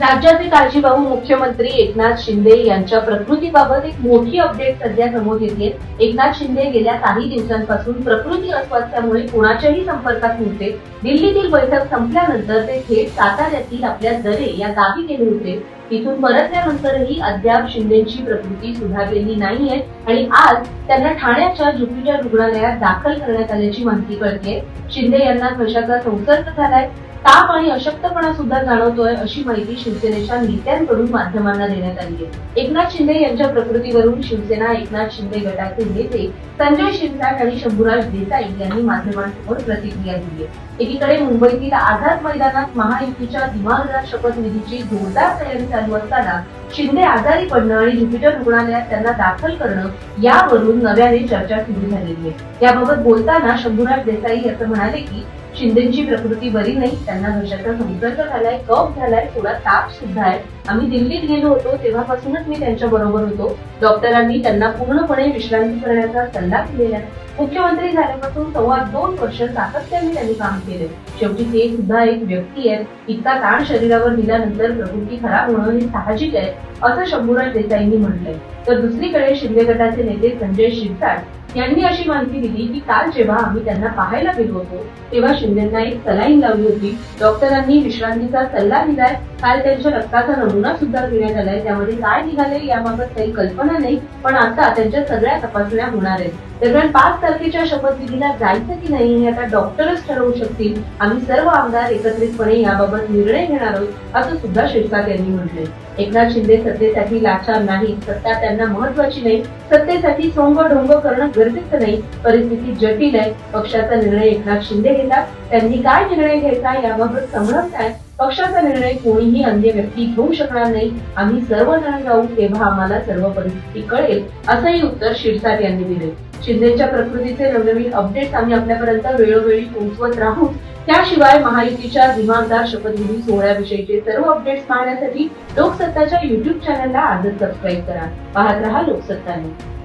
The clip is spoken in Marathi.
राज्याचे काळजीवाहू मुख्यमंत्री एकनाथ शिंदे यांच्या प्रकृतीबाबत एक मोठी अपडेट सध्या समोर येते. एकनाथ शिंदे गेल्या काही दिवसांपासून प्रकृती अस्वास्थ्यामुळे कुणाच्याही संपर्कात नव्हते. दिल्लीतील बैठक संपल्यानंतर ते थेट साताऱ्यातील आपल्या दरे या गावी गेले होते. तिथून परतल्यानंतरही अद्याप शिंदेची प्रकृती सुधारलेली नाहीये आणि आज त्यांना ठाण्याच्या ज्युपिटर रुग्णालयात दाखल करण्यात आल्याची माहिती कळते शिंदे यांना घशाचा संसर्ग झालाय. ताप आणि अशक्तपणा सुद्धा जाणवतोय अशी माहिती शिवसेनेच्या नेत्यांकडून माध्यमांना देण्यात आली आहे एकनाथ शिंदे यांच्या प्रकृतीवरून शिवसेना एकनाथ शिंदे गटाचे नेते संजय शिरसाट आणि शंभूराज देसाई यांनी माध्यमांसमोर प्रतिक्रिया दिली एकीकडे मुंबईतील आझाद मैदानात महायुतीच्या दिमागदार शपथविधीची जोरदार तयारी चालू असताना शिंदे आजारी पडणं आणि ज्युपिटर रुग्णालयात त्यांना दाखल करणं यावरून नव्याने चर्चा सुरू झालेली आहे. याबाबत बोलताना शंभूराज देसाई असं म्हणाले की शिंदेची प्रकृती बरी नाही त्यांना घशाचा संसर्ग झालाय कफ झालाय थोडा ताप सुद्धा आहे. आम्ही दिल्लीत गेलो होतो तेव्हापासूनच मी त्यांच्या बरोबर होतो. डॉक्टरांनी त्यांना पूर्णपणे विश्रांती करण्याचा सल्ला दिलेला मुख्यमंत्री झाल्यापासून सव्वा दोन वर्ष सातत्याने त्यांनी काम केले. शेवटी ते सुद्धा एक व्यक्ती आहे इतका ताण शरीरावर दिल्यानंतर प्रकृती खराब होणं हे साहजिक आहे असं शंभूराज देसाईंनी म्हटलंय. तर दुसरीकडे शिंदे गटाचे नेते संजय शिरसाट यांनी अशी माहिती दिली की काल जेव्हा आम्ही त्यांना पाहायला गेलो होतो तेव्हा शिंदेना एक सलाईन लावली होती. डॉक्टरांनी विश्रांतीचा सल्ला दिलाय. काल त्यांच्या रक्ताचा नमुना सुद्धा घेण्यात आलाय. त्यामध्ये काय निघाले याबाबत काही कल्पना नाही पण आता त्यांच्या सगळ्या तपासण्या होणार आहेत. दरम्यान पाच तारखेच्या शपथविधीला जायचं की नाही हे आता डॉक्टरच ठरवू शकतील. आम्ही सर्व आमदार एकत्रितपणे याबाबत निर्णय घेणार आहोत असं सुद्धा शिरसाट यांनी म्हटले एकनाथ शिंदे सत्तेसाठी लाचार नाही सत्ता त्यांना महत्वाची नाही. सत्तेसाठी सोंग ढोंग करणं गरजेचं नाही. परिस्थिती जटिल आहे. पक्षाचा निर्णय एकनाथ शिंदे घेतात. त्यांनी काय निर्णय घ्यायचा याबाबत समजत आहे. पक्षाचा निर्णय कोणीही अन्य व्यक्ती घेऊ शकणार नाही. आम्ही सर्वजण जाऊ तेव्हा आम्हाला सर्व परिस्थिती कळेल असंही उत्तर शिरसाट यांनी दिले. शिंदेच्या प्रकृतीचे नवनवीन अपडेट्स आम्ही आपल्यापर्यंत वेळोवेळी पोहोचवत राहू. त्याशिवाय महायुतीच्या दिमागदार शपथविधी सोहळ्याविषयीचे सर्व अपडेट्स पाहण्यासाठी लोकसत्ताच्या युट्यूब चॅनलला आजच सबस्क्राईब करा. पाहत रहा लोकसत्ता न्यूज